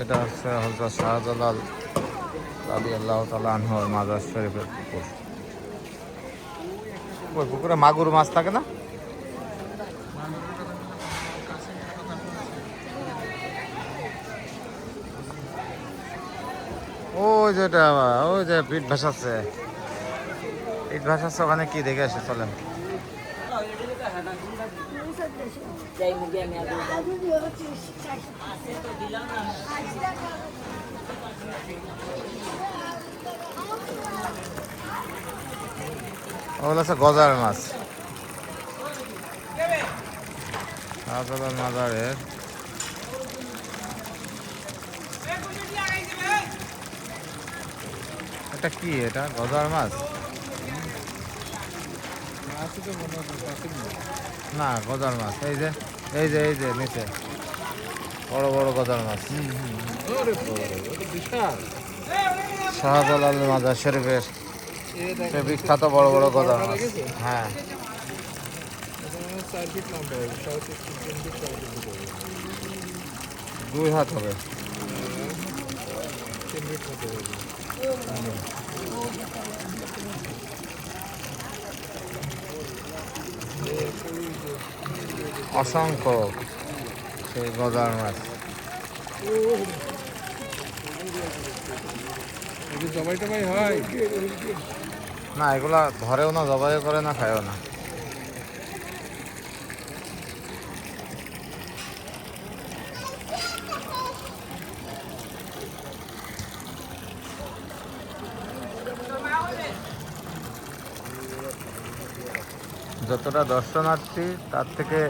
এটা হচ্ছে হজরত শাহজালাল রাবি আল্লাহ তালা আনহর মাজার শরীফের পুকুর। ওই পুকুরে মাগুর মাছ থাকে না? ওই যেটা ওই যে পিঠ ভাসাচ্ছে। পিঠ ভাসাচ্ছে ওখানে কি দেখে আসে, চলেন। ওগুলো হচ্ছে গজার মাছ। শাহজালাল মাজারের এটা কি এটা? গজার মাছ? না, গজার মাছ। এই যে এই যে এই যে, নিচে। বড় বড় গজার মাছ। শাহজালাল মাজার শরীফের সে বিখ্যাত বড় বড় গজার মাছ। হ্যাঁ। দুই হাত হবে। অসংখ্য সেই গজার মাছ। না এগুলা ধরেও না জবাইও করে না খায়ও না। যতটা দর্শনার্থী তার থেকে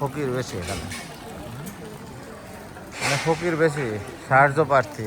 ফকির বেশি এখানে। মানে ফকির বেশি সাহায্য প্রার্থী।